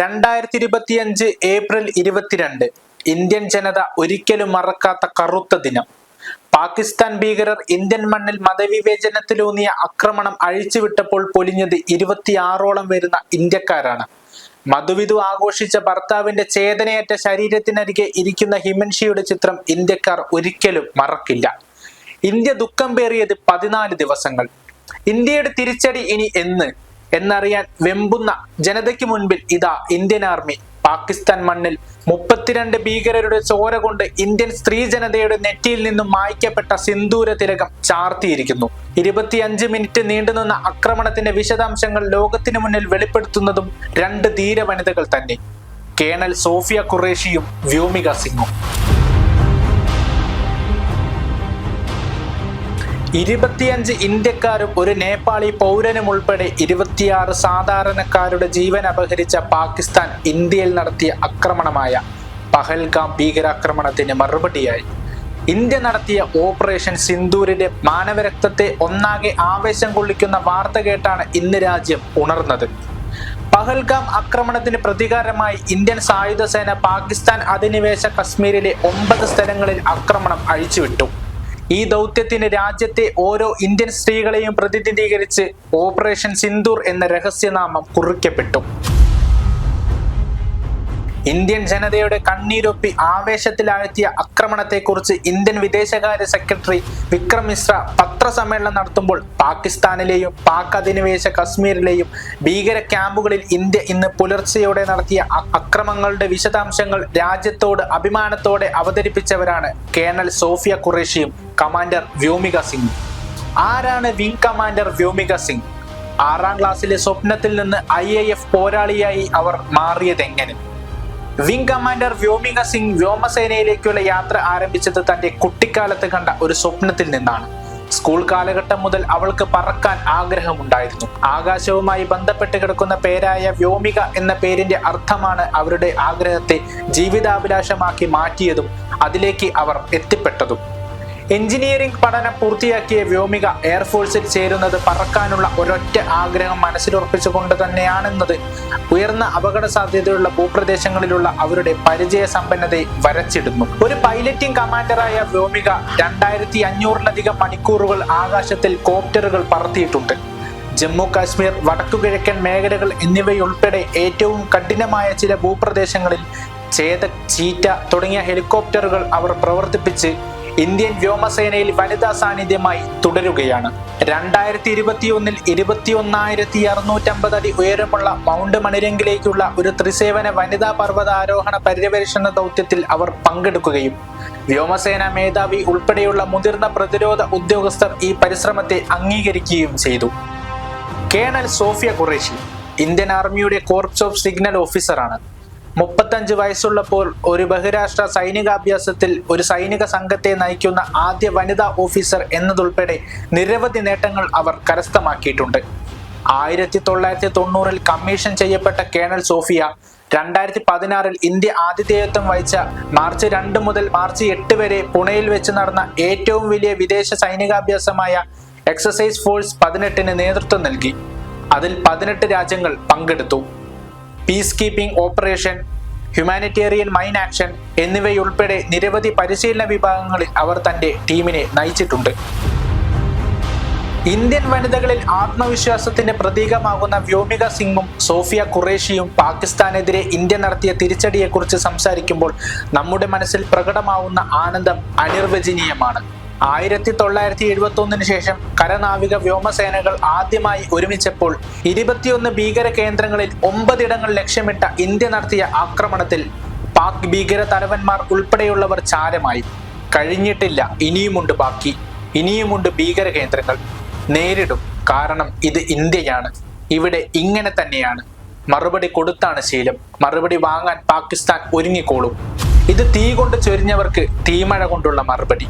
രണ്ടായിരത്തി ഇരുപത്തിയഞ്ച് ഏപ്രിൽ ഇരുപത്തിരണ്ട് ഇന്ത്യൻ ജനത ഒരിക്കലും മറക്കാത്ത കറുത്ത ദിനം. പാകിസ്ഥാൻ ഭീകരർ ഇന്ത്യൻ മണ്ണിൽ മതവിവേചനത്തിലൂന്നിയ ആക്രമണം അഴിച്ചുവിട്ടപ്പോൾ പൊലിഞ്ഞത് ഇരുപത്തിയാറോളം വരുന്ന ഇന്ത്യക്കാരാണ്. മധുവിധു ആഘോഷിച്ച ഭർത്താവിന്റെ ചേതനയേറ്റ ശരീരത്തിനരികെ ഇരിക്കുന്ന ഹിമൻഷിയുടെ ചിത്രം ഇന്ത്യക്കാർ ഒരിക്കലും മറക്കില്ല. ഇന്ത്യ ദുഃഖം പേറിയത് പതിനാല് ദിവസങ്ങൾ. ഇന്ത്യയുടെ തിരിച്ചടി ഇനി എന്ന്? എന്നറിയാൻ വെമ്പുന്ന ജനതയ്ക്ക് മുൻപിൽ ഇതാ ഇന്ത്യൻ ആർമി. പാകിസ്ഥാൻ മണ്ണിൽ മുപ്പത്തിരണ്ട് ഭീകരരുടെ ചോര കൊണ്ട് ഇന്ത്യൻ സ്ത്രീ ജനതയുടെ നെറ്റിയിൽ നിന്നും മായ്ക്കപ്പെട്ട സിന്ദൂര തിലകം ചാർത്തിയിരിക്കുന്നു. ഇരുപത്തിയഞ്ച് മിനിറ്റ് നീണ്ടുനിന്ന ആക്രമണത്തിന്റെ വിശദാംശങ്ങൾ ലോകത്തിന് മുന്നിൽ വെളിപ്പെടുത്തുന്നതും രണ്ട് ധീര വനിതകൾ തന്നെ. കേണൽ സോഫിയ ഖുറേഷിയും വ്യോമിക സിംഗും. ഇരുപത്തിയഞ്ച് ഇന്ത്യക്കാരും ഒരു നേപ്പാളി പൗരനും ഉൾപ്പെടെ ഇരുപത്തിയാറ് സാധാരണക്കാരുടെ ജീവൻ അപഹരിച്ച പാകിസ്ഥാൻ ഇന്ത്യയിൽ നടത്തിയ ആക്രമണമായ പഹൽഗാം ഭീകരാക്രമണത്തിന് മറുപടിയായി. ഇന്ത്യ നടത്തിയ ഓപ്പറേഷൻ സിന്ധൂരിന്റെ മാനവരക്തത്തെ ഒന്നാകെ ആവേശം കൊള്ളിക്കുന്ന വാർത്ത കേട്ടാണ് ഇന്ന് രാജ്യം ഉണർന്നത്. പഹൽഗാം ആക്രമണത്തിന് പ്രതികാരമായി ഇന്ത്യൻ സായുധ സേന പാകിസ്ഥാൻ അധിനിവേശ കശ്മീരിലെ ഒമ്പത് സ്ഥലങ്ങളിൽ ആക്രമണം അഴിച്ചുവിട്ടു. ഈ ദൗത്യത്തിന് രാജ്യത്തെ ഓരോ ഇന്ത്യൻ സ്ത്രീകളെയും പ്രതിനിധീകരിച്ച് ഓപ്പറേഷൻ സിന്ദൂർ എന്ന രഹസ്യനാമം കുറിക്കപ്പെട്ടു. ഇന്ത്യൻ ജനതയുടെ കണ്ണീരൊപ്പി ആവേശത്തിലാഴ്ത്തിയ ആക്രമണത്തെക്കുറിച്ച് ഇന്ത്യൻ വിദേശകാര്യ സെക്രട്ടറി വിക്രം മിശ്ര പത്രസമ്മേളനം നടത്തുമ്പോൾ പാകിസ്ഥാനിലെയും പാക് അധിനിവേശ കശ്മീരിലെയും ഭീകര ക്യാമ്പുകളിൽ ഇന്ത്യ ഇന്ന് പുലർച്ചെയോടെ നടത്തിയ അക്രമങ്ങളുടെ വിശദാംശങ്ങൾ രാജ്യത്തോട് അഭിമാനത്തോടെ അവതരിപ്പിച്ചവരാണ് കേണൽ സോഫിയ ഖുറേഷിയും കമാൻഡർ വ്യോമിക സിംഗ്. ആരാണ് വിംഗ് കമാൻഡർ വ്യോമിക സിംഗ്? ആറാം ക്ലാസ്സിലെ സ്വപ്നത്തിൽ നിന്ന് ഐ പോരാളിയായി അവർ മാറിയതെങ്ങനെ? വിംഗ് കമാൻഡർ വ്യോമിക സിംഗ് വ്യോമസേനയിലേക്കുള്ള യാത്ര ആരംഭിച്ചത് തന്റെ കുട്ടിക്കാലത്ത് കണ്ട ഒരു സ്വപ്നത്തിൽ നിന്നാണ്. സ്കൂൾ കാലഘട്ടം മുതൽ അവൾക്ക് പറക്കാൻ ആഗ്രഹമുണ്ടായിരുന്നു. ആകാശവുമായി ബന്ധപ്പെട്ട് കിടക്കുന്ന പേരായ വ്യോമിക എന്ന പേരിന്റെ അർത്ഥമാണ് അവരുടെ ആഗ്രഹത്തെ ജീവിതാഭിലാഷമാക്കി മാറ്റിയതും അതിലേക്ക് അവർ എത്തിപ്പെട്ടതും. എഞ്ചിനീയറിംഗ് പഠനം പൂർത്തിയാക്കിയ വ്യോമിക എയർഫോഴ്സിൽ ചേരുന്നത് പറക്കാനുള്ള ഒരൊറ്റ ആഗ്രഹം മനസ്സിലുറപ്പിച്ചുകൊണ്ട് തന്നെയാണെന്നത്. ഉയർന്ന അപകട സാധ്യതയുള്ള ഭൂപ്രദേശങ്ങളിലുള്ള അവരുടെ പരിചയ സമ്പന്നതയെ വരച്ചിടുന്നു. ഒരു പൈലറ്റിംഗ് കമാൻഡറായ വ്യോമിക രണ്ടായിരത്തി അഞ്ഞൂറിലധികം മണിക്കൂറുകൾ ആകാശത്തിൽ കോപ്റ്ററുകൾ പറത്തിയിട്ടുണ്ട്. ജമ്മു കാശ്മീർ വടക്കുകിഴക്കൻ മേഖലകൾ എന്നിവയുൾപ്പെടെ ഏറ്റവും കഠിനമായ ചില ഭൂപ്രദേശങ്ങളിൽ ചേതക് ചീറ്റ തുടങ്ങിയ ഹെലികോപ്റ്ററുകൾ അവർ പ്രവർത്തിപ്പിച്ച് ഇന്ത്യൻ വ്യോമസേനയിൽ വനിതാ സാന്നിധ്യമായി തുടരുകയാണ്. രണ്ടായിരത്തി ഇരുപത്തിയൊന്നിൽ ഇരുപത്തിയൊന്നായിരത്തി അറുന്നൂറ്റമ്പത് അടി ഉയരമുള്ള മൗണ്ട് മണിരങ്കിലേക്കുള്ള ഒരു ത്രിസേവന വനിതാ പർവതാരോഹണ പര്യവേഷണ ദൗത്യത്തിൽ അവർ പങ്കെടുക്കുകയും വ്യോമസേന മേധാവി ഉൾപ്പെടെയുള്ള മുതിർന്ന പ്രതിരോധ ഉദ്യോഗസ്ഥർ ഈ പരിശ്രമത്തെ അംഗീകരിക്കുകയും ചെയ്തു. കേണൽ സോഫിയ ഖുറേഷി ഇന്ത്യൻ ആർമിയുടെ കോർപ്സ് ഓഫ് സിഗ്നൽ ഓഫീസറാണ്. മുപ്പത്തഞ്ച് വയസ്സുള്ളപ്പോൾ ഒരു ബഹിരാഷ്ട്ര സൈനികാഭ്യാസത്തിൽ ഒരു സൈനിക സംഘത്തെ നയിക്കുന്ന ആദ്യ വനിതാ ഓഫീസർ എന്നതുൾപ്പെടെ നിരവധി നേട്ടങ്ങൾ അവർ കരസ്ഥമാക്കിയിട്ടുണ്ട്. ആയിരത്തി തൊള്ളായിരത്തി തൊണ്ണൂറിൽ കമ്മീഷൻ ചെയ്യപ്പെട്ട കേണൽ സോഫിയ രണ്ടായിരത്തി പതിനാറിൽ ഇന്ത്യ ആതിഥേയത്വം വഹിച്ച മാർച്ച് രണ്ട് മുതൽ മാർച്ച് എട്ട് വരെ പുണെയിൽ വെച്ച് നടന്ന ഏറ്റവും വലിയ വിദേശ സൈനികാഭ്യാസമായ എക്സസൈസ് ഫോഴ്സ് പതിനെട്ടിന് നേതൃത്വം നൽകി. അതിൽ പതിനെട്ട് രാജ്യങ്ങൾ പങ്കെടുത്തു. Peace keeping operation humanitarian mine action എന്നിവയുൾപ്പെടെ നിരവധി പരിശീലന വിഭാഗങ്ങളിൽ അവർ തന്റെ ടീമിനെ നയിച്ചിട്ടുണ്ട്. ഇന്ത്യൻ വനിതകളിൽ ആത്മവിശ്വാസത്തിന്റെ പ്രതീകമാകുന്ന വ്യോമിക സിംഗും സോഫിയ ഖുറേഷിയും പാകിസ്ഥാനെതിരെ ഇന്ത്യ നടത്തിയ തിരിച്ചടിയെക്കുറിച്ച് സംസാരിക്കുമ്പോൾ നമ്മുടെ മനസ്സിൽ പ്രകടമാവുന്ന ആനന്ദം അനിർവചനീയമാണ്. ആയിരത്തി തൊള്ളായിരത്തി എഴുപത്തി ഒന്നിന് ശേഷം കരനാവിക വ്യോമസേനകൾ ആദ്യമായി ഒരുമിച്ചപ്പോൾ ഇരുപത്തിയൊന്ന് ഭീകര കേന്ദ്രങ്ങളിൽ ഒമ്പതിടങ്ങൾ ലക്ഷ്യമിട്ട ഇന്ത്യ നടത്തിയ ആക്രമണത്തിൽ പാക് ഭീകര തലവന്മാർ ഉൾപ്പെടെയുള്ളവർ ചാരമായി. കഴിഞ്ഞിട്ടില്ല ഇനിയുമുണ്ട് ബാക്കി. ഇനിയുമുണ്ട് ഭീകര കേന്ദ്രങ്ങൾ. നേരിടും. കാരണം ഇത് ഇന്ത്യയാണ്. ഇവിടെ ഇങ്ങനെ തന്നെയാണ്. മറുപടി കൊടുത്താണ് ശീലം. മറുപടി വാങ്ങാൻ പാകിസ്ഥാൻ ഒരുങ്ങിക്കോളും. ഇത് തീ കൊണ്ട് ചൊരിഞ്ഞവർക്ക് തീമഴ കൊണ്ടുള്ള മറുപടി.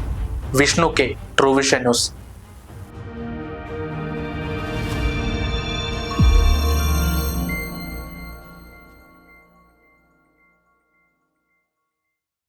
Vishnu K Truevision news